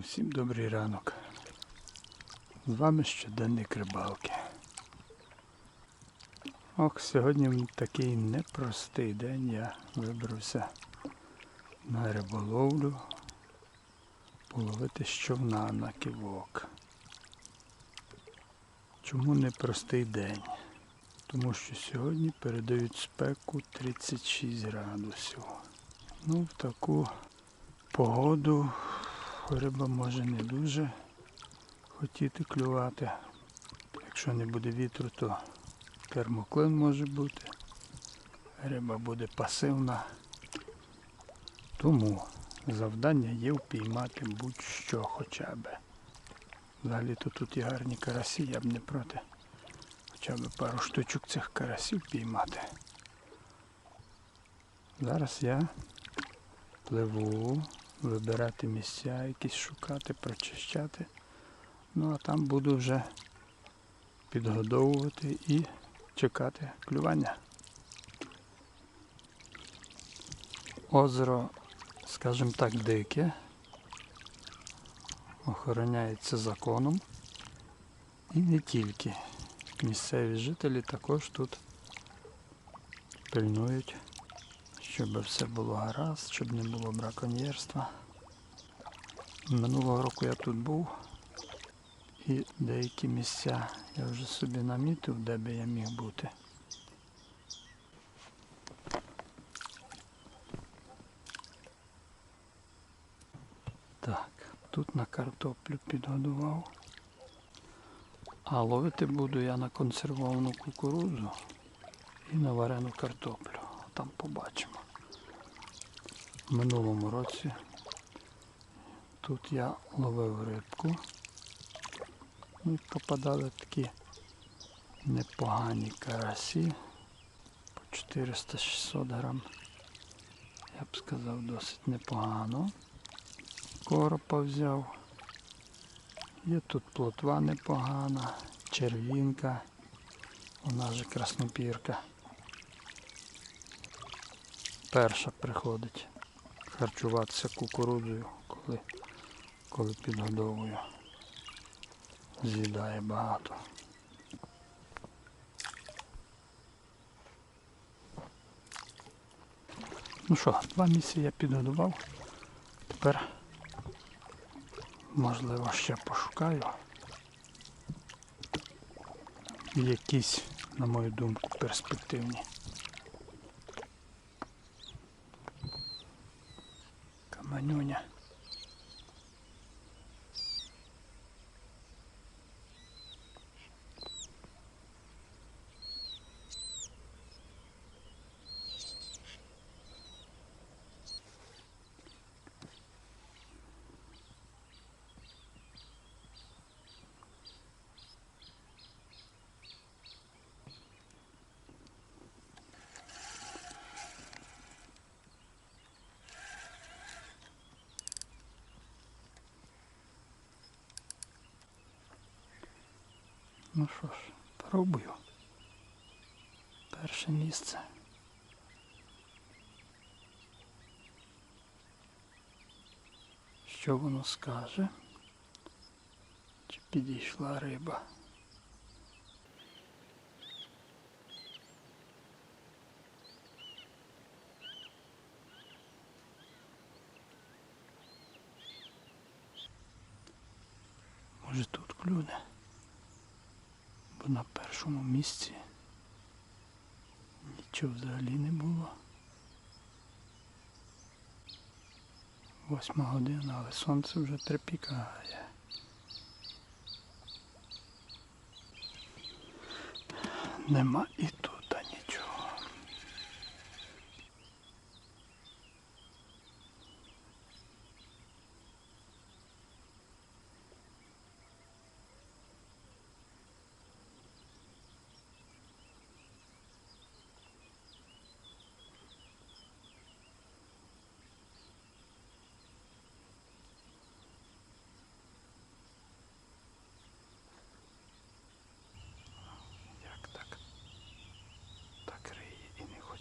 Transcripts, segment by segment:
Усім добрий ранок. З вами щоденник рибалки. Ох, сьогодні такий непростий день. Я вибрався на риболовлю половити з човна на кивок. Чому непростий день? Тому що сьогодні передають спеку 36 градусів. Ну, в таку погоду риба може не дуже хотіти клювати. Якщо не буде вітру, то термоклин може бути. Риба буде пасивна. Тому завдання є впіймати будь-що хоча б. Взагалі-то тут і гарні карасі, я б не проти. Хоча б пару штучок цих карасів піймати. Зараз я пливу, вибирати місця, якісь шукати, прочищати. Ну а там буду вже підгодовувати і чекати клювання. Озеро, скажімо так, дике, охороняється законом. І не тільки. Місцеві жителі також тут пильнують щоб все було гаразд, щоб не було браконьєрства. Минулого року я тут був і деякі місця я вже собі намітив, де би я міг бути. Так, тут на картоплю підгодував. А ловити буду я на консервовану кукурудзу і на варену картоплю. Там побачимо. В минулому році тут я ловив рибку. Ну, і попадали такі непогані карасі по 400-600 грам. Я б сказав досить непогано. Коропа взяв. Є тут плотва непогана, червінка, вона же краснопірка. Перша приходить харчуватися кукурудзою, коли, коли підгодовую. З'їдає багато. Ну що, два місяці я підгодував. Тепер можливо ще пошукаю. Якісь, на мою думку, перспективні. Каманюня. Ну що ж, пробую. Перше місце. Що воно скаже? Чи підійшла риба? Може тут клюне? На першому місці нічого взагалі не було. Восьма година, але сонце вже трепікає. Нема і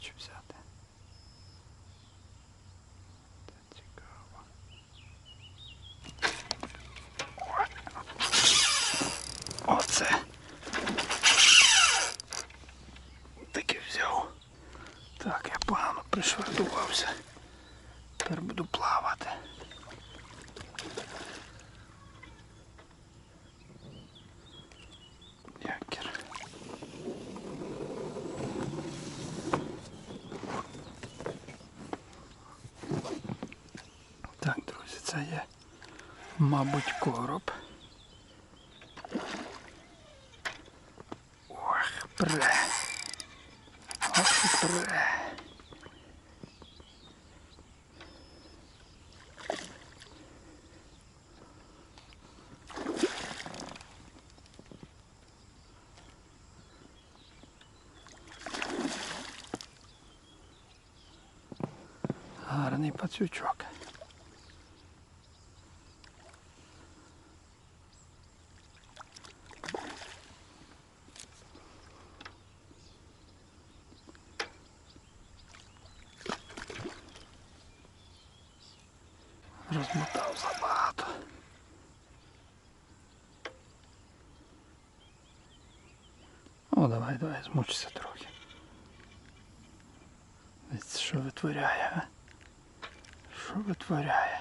хочу взяти. Це цікаво. Оце. Таке взяв. Так, я погано пришвартувався. Тепер буду плавати. Мабуть, короб. Ох, пре. Ох, пре. Гарний пацючок. О, давай, давай, змучся трохи. Дивіться, Що витворяє, а? Що витворяє?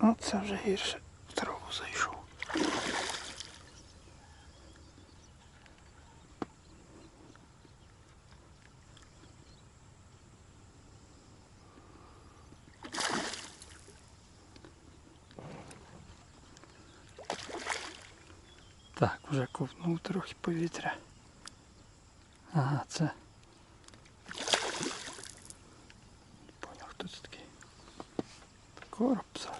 О, це вже гірше Так, вже ковнув трохи повітря. Ага, це. Не поняв, хто це такий. Короб взагалі-то.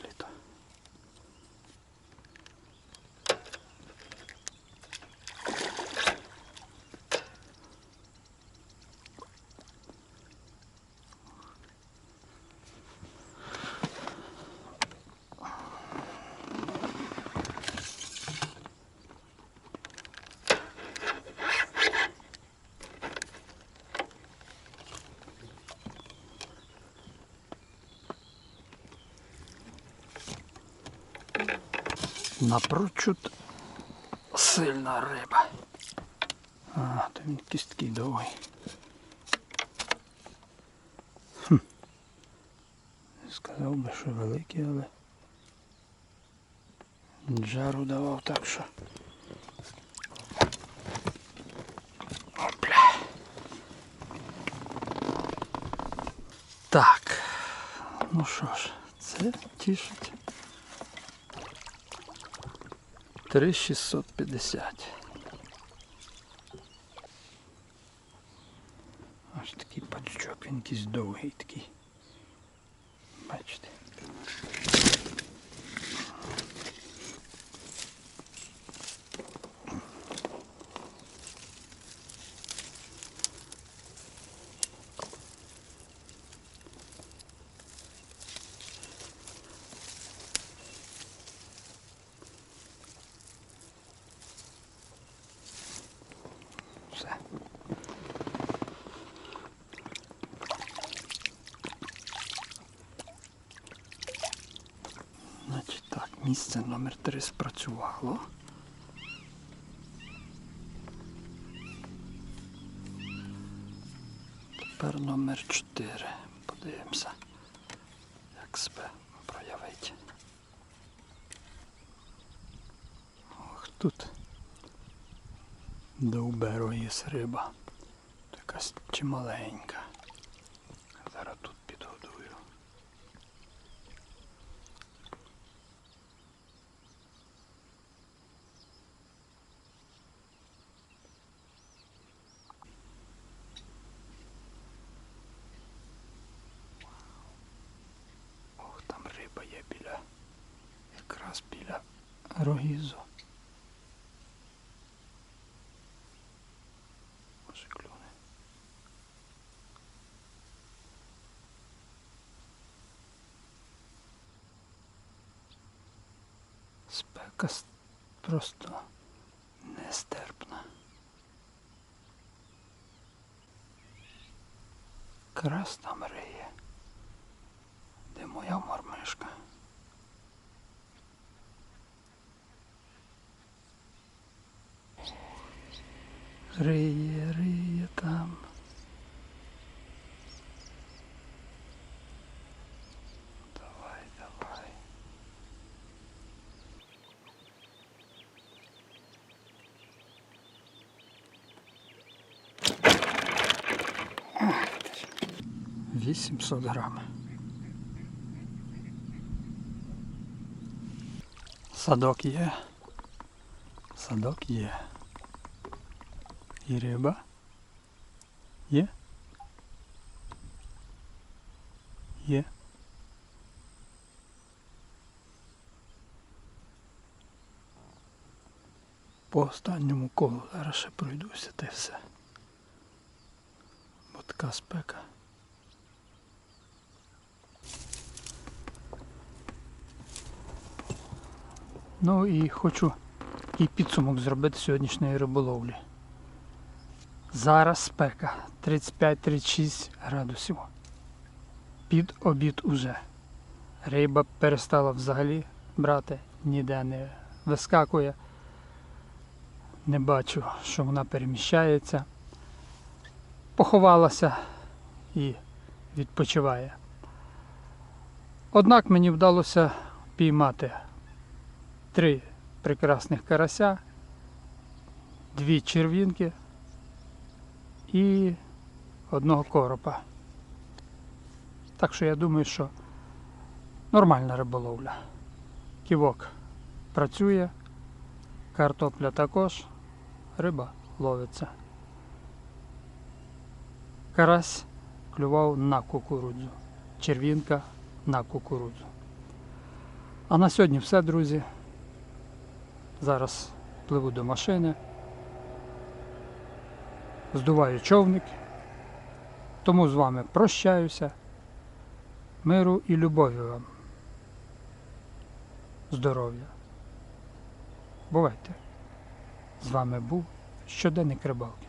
Напрочуд сильна риба. А, то він кістки довгий. Хм. Сказав би, що великий, але жару давав так, що. Опля. Так. Ну що ж, це тішить. 3650. Аж такий пачок, він якийсь довгий такий. Бачите. Все. Значить так, місце номер 3 спрацювало. Тепер номер 4. Подивимося, як себе проявить. Ох, тут довберо є риба. Така чималенька. Зараз тут підгодую. Ох, там риба є біля. Якраз біля рогізу. Спека просто нестерпна. Крас там риє. Де моя мормишка? Риє, риє там. Давай, давай. Вісімсот грам. Садок є. Садок є. І риба. Є? Є. По останньому колу зараз ще пройдуся й все. Бо така спека. Ну і хочу і підсумок зробити сьогоднішньої риболовлі. Зараз спека 35-36 градусів. Під обід уже. Риба перестала взагалі брати, ніде не вискакує. Не бачу, що вона переміщається. Поховалася і відпочиває. Однак мені вдалося піймати три прекрасних карася, дві червінки і одного коропа. Так що я думаю, що нормальна риболовля. Ківок працює, картопля також, риба ловиться. Карась клював на кукурудзу, червінка на кукурудзу. А на сьогодні все, друзі. Зараз пливу до машини. Здуваю човник. Тому з вами прощаюся. Миру і любові вам. Здоров'я. Бувайте. З вами був щоденник рибалки.